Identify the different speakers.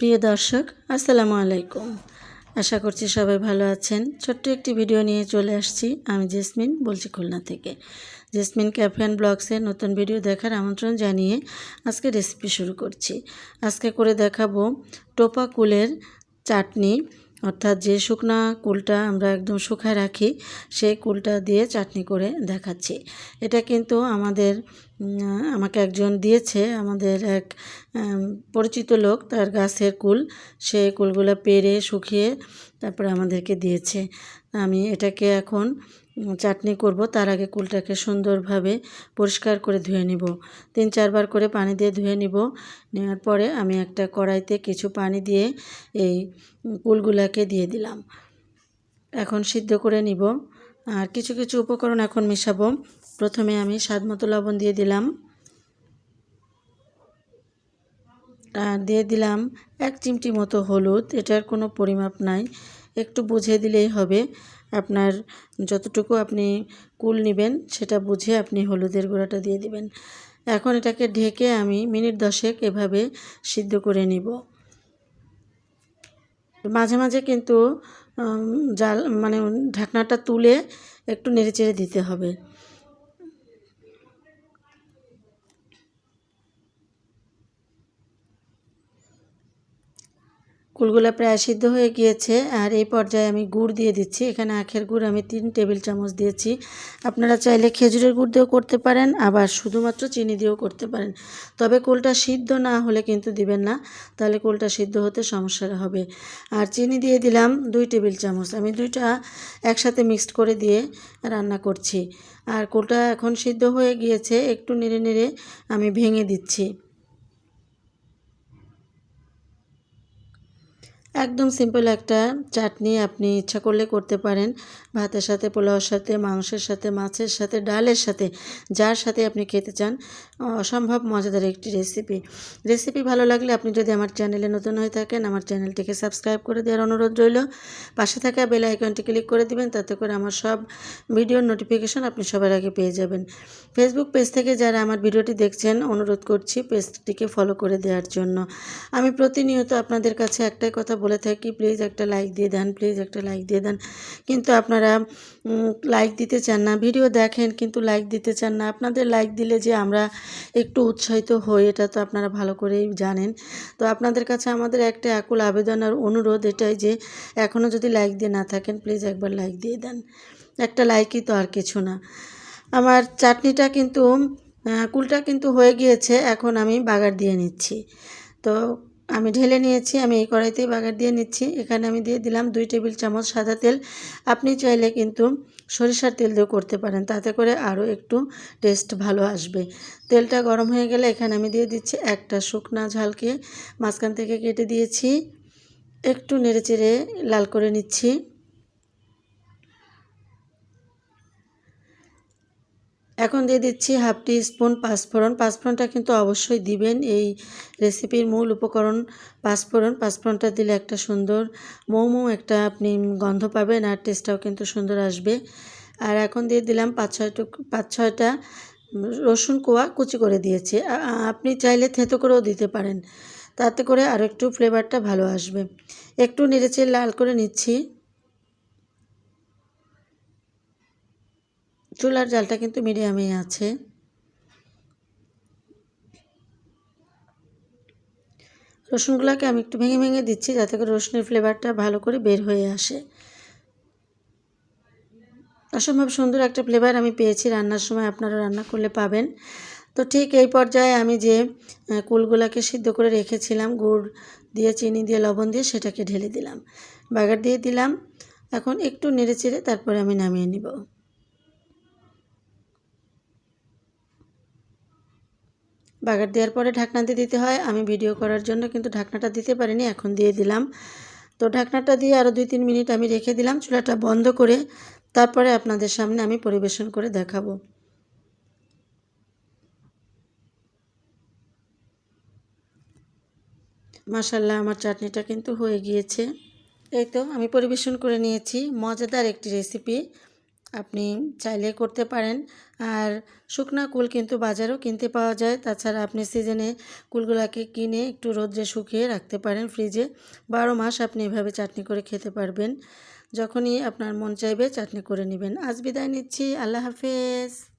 Speaker 1: প্রিয় দর্শক, আসসালামু আলাইকুম। আশা করছি সবাই ভালো আছেন। ছোট্ট একটি ভিডিও নিয়ে চলে আসছি আমি জেসমিন বলছি খুলনা থেকে। জেসমিন ক্যাফে অ্যান্ড ব্লগসে নতুন ভিডিও দেখার আমন্ত্রণ জানিয়ে আজকে রেসিপি শুরু করছি। আজকে করে দেখাবো টোপা কুলের চাটনি। অর্থাৎ যে শুকনা কুলটা আমরা একদম শুকায় রাখি, সেই কুলটা দিয়ে চাটনি করে দেখাচ্ছি। এটা কিন্তু আমাদের আমাকে একজন দিয়েছে, আমাদের এক পরিচিত লোক, তার গাছের কুল, সে কুলগুলো পেরে শুকিয়ে তারপরে আমাদেরকে দিয়েছে। আমি এটাকে এখন চাটনি করব। তার আগে কুলটাকে সুন্দরভাবে পরিষ্কার করে ধুয়ে নিব। তিন চারবার করে পানি দিয়ে ধুয়ে নিব। নেওয়ার পরে আমি একটা কড়াইতে কিছু পানি দিয়ে এই কুলগুলাকে দিয়ে দিলাম। এখন সিদ্ধ করে নিব। আর কিছু কিছু উপকরণ এখন মিশাবো। প্রথমে আমি স্বাদ মতো লবণ দিয়ে দিলাম। আর দিয়ে দিলাম এক চিমটি মতো হলুদ। এটার কোনো পরিমাপ নাই। একটু বুঝে দিলেই হবে। আপনার যতটুকু আপনি কুল নেবেন, সেটা বুঝে আপনি হলুদের গুঁড়াটা দিয়ে দিবেন। এখন এটাকে ঢেকে আমি মিনিট দশেক এভাবে সিদ্ধ করে নিব। মাঝে মাঝে কিন্তু জাল মানে ঢাকনাটা তুলে একটু নেড়ে চেড়ে দিতে হবে। কুলগুলা প্রায় সিদ্ধ হয়ে গিয়েছে আর এই পর্যায়ে আমি গুড় দিয়ে দিচ্ছি। এখানে আখের গুড় আমি তিন টেবিল চামচ দিয়েছি। আপনারা চাইলে খেজুরের গুড় দিয়েও করতে পারেন, আবার শুধুমাত্র চিনি দিয়েও করতে পারেন। তবে কুলটা সিদ্ধ না হলে কিন্তু দিবেন না, তাহলে কুলটা সিদ্ধ হতে সমস্যা হবে। আর চিনি দিয়ে দিলাম দুই টেবিল চামচ। আমি দুইটা একসাথে মিক্সড করে দিয়ে রান্না করছি। আর কুলটা এখন সিদ্ধ হয়ে গিয়েছে, একটু নেড়ে নেড়ে আমি ভেঙে দিচ্ছি। একদম সিম্পল একটা চাটনি আপনি ইচ্ছা করলে করতে পারেন। ভাতের সাথে পোলাওর সাথে, মাংসের সাথে, মাছের সাথে, ডালের সাথে, যার সাথে আপনি খেতে চান, অসম্ভব মজাদার একটি রেসিপি রেসিপি ভালো লাগলে আপনি যদি আমার চ্যানেলে নতুন হয়ে থাকেন, আমার চ্যানেলটিকে সাবস্ক্রাইব করে দেওয়ার অনুরোধ রইল। পাশে থাকা বেল আইকনটি ক্লিক করে দিবেন, তাতে করে আমার সব ভিডিওর নোটিফিকেশন আপনি সবার আগে পেয়ে যাবেন। ফেসবুক পেজ থেকে যারা আমার ভিডিওটি দেখছেন, অনুরোধ করছি পেজটিকে ফলো করে দেওয়ার জন্য। আমি প্রতিনিয়ত আপনাদের কাছে একটাই কথা বলে থাকি, প্লিজ একটা লাইক দিয়ে দেন, প্লিজ একটা লাইক দিয়ে দেন। কিন্তু আপনারা লাইক দিতে চান না। ভিডিও দেখেন কিন্তু লাইক দিতে চান না। আপনাদের লাইক দিলে যে আমরা একটু উৎসাহিত হই, এটা তো আপনারা ভালো করেই জানেন। তো আপনাদের কাছে আমাদের একটা আকুল আবেদন আর অনুরোধ এটাই যে এখনও যদি লাইক দিয়ে না থাকেন প্লিজ একবার লাইক দিয়ে দেন। একটা লাইকই তো আর কিছু না। আমার চাটনিটা কিন্তু কুলটা কিন্তু হয়ে গিয়েছে, এখন আমি বাগার দিয়ে নিচ্ছি। তো আমি ঢেলে নিয়েছি, আমি এই কড়াইতেই বাগার দিয়ে নিচ্ছি। এখানে আমি দিয়ে দিলাম দুই টেবিল চামচ সাদা তেল। আপনি চাইলে কিন্তু সরিষার তেল দিয়েও করতে পারেন, তাতে করে আরও একটু টেস্ট ভালো আসবে। তেলটা গরম হয়ে গেলে এখানে আমি দিয়ে দিচ্ছি একটা শুকনা ঝালকে। মাঝখান থেকে কেটে দিয়েছি, একটু নেড়ে চেড়ে লাল করে নিচ্ছি। এখন দিয়ে দিচ্ছি হাফ টি স্পুন পাঁচফোড়ন। পাঁচফোড়নটা কিন্তু অবশ্যই দিবেন। এই রেসিপির মূল উপকরণ পাঁচফোড়ন। পাঁচফোড়নটা দিলে একটা সুন্দর মৌ মৌ একটা আপনি গন্ধ পাবেন আর টেস্টটাও কিন্তু সুন্দর আসবে। আর এখন দিয়ে দিলাম পাঁচ, ছয় টুক, পাঁচ, ছয়টা রসুন কোয়া কুচি করে দিয়েছি। আপনি চাইলে থেতো করেও দিতে পারেন। তাতে করে আরও একটু ফ্লেভারটা ভালো আসবে। একটু নেড়েচেড়ে লাল করে নিচ্ছি। চুলার জালটা কিন্তু মিডিয়ামেই আছে। রসুনগুলোকে আমি একটু ভেঙে ভেঙে দিচ্ছি যাতে করে রসুনের ফ্লেভারটা ভালো করে বের হয়ে আসে। অসম্ভব সুন্দর একটা ফ্লেভার আমি পেয়েছি রান্নার সময়, আপনারা রান্না করলে পাবেন। তো ঠিক এই পর্যায়ে আমি যে কুলগুলাকে সিদ্ধ করে রেখেছিলাম, গুড় দিয়ে, চিনি দিয়ে, লবণ দিয়ে, সেটাকে ঢেলে দিলাম। বাগার দিয়ে দিলাম, এখন একটু নেড়ে চেড়ে তারপরে আমি নামিয়ে নিব। বাগার দেওয়ার পরে ঢাকনা দিয়ে দিতে হয়। আমি ভিডিও করার জন্য কিন্তু ঢাকনাটা দিতে পারিনি, এখন দিয়ে দিলাম। তো ঢাকনাটা দিয়ে আরও দুই তিন মিনিট আমি রেখে দিলাম, চুলাটা বন্ধ করে তারপরে আপনাদের সামনে আমি পরিবেশন করে দেখাবো। মাসাল্লাহ আমার চাটনিটা কিন্তু হয়ে গিয়েছে। এই তো আমি পরিবেশন করে নিয়েছি, মজাদার একটি রেসিপি আপনি চাইলে করতে পারেন। আর শুকনা কুল কিন্তু বাজারেও কিনতে পাওয়া যায়। তাছাড়া আপনি সিজনে কুলগুলাকে কিনে একটু রোদ্রে শুকিয়ে রাখতে পারেন ফ্রিজে বারো মাস আপনি এভাবে চাটনি করে খেতে পারবেন। যখনই আপনার মন চাইবে চাটনি করে নেবেন। আজ বিদায় নিচ্ছি। আল্লাহ হাফেজ।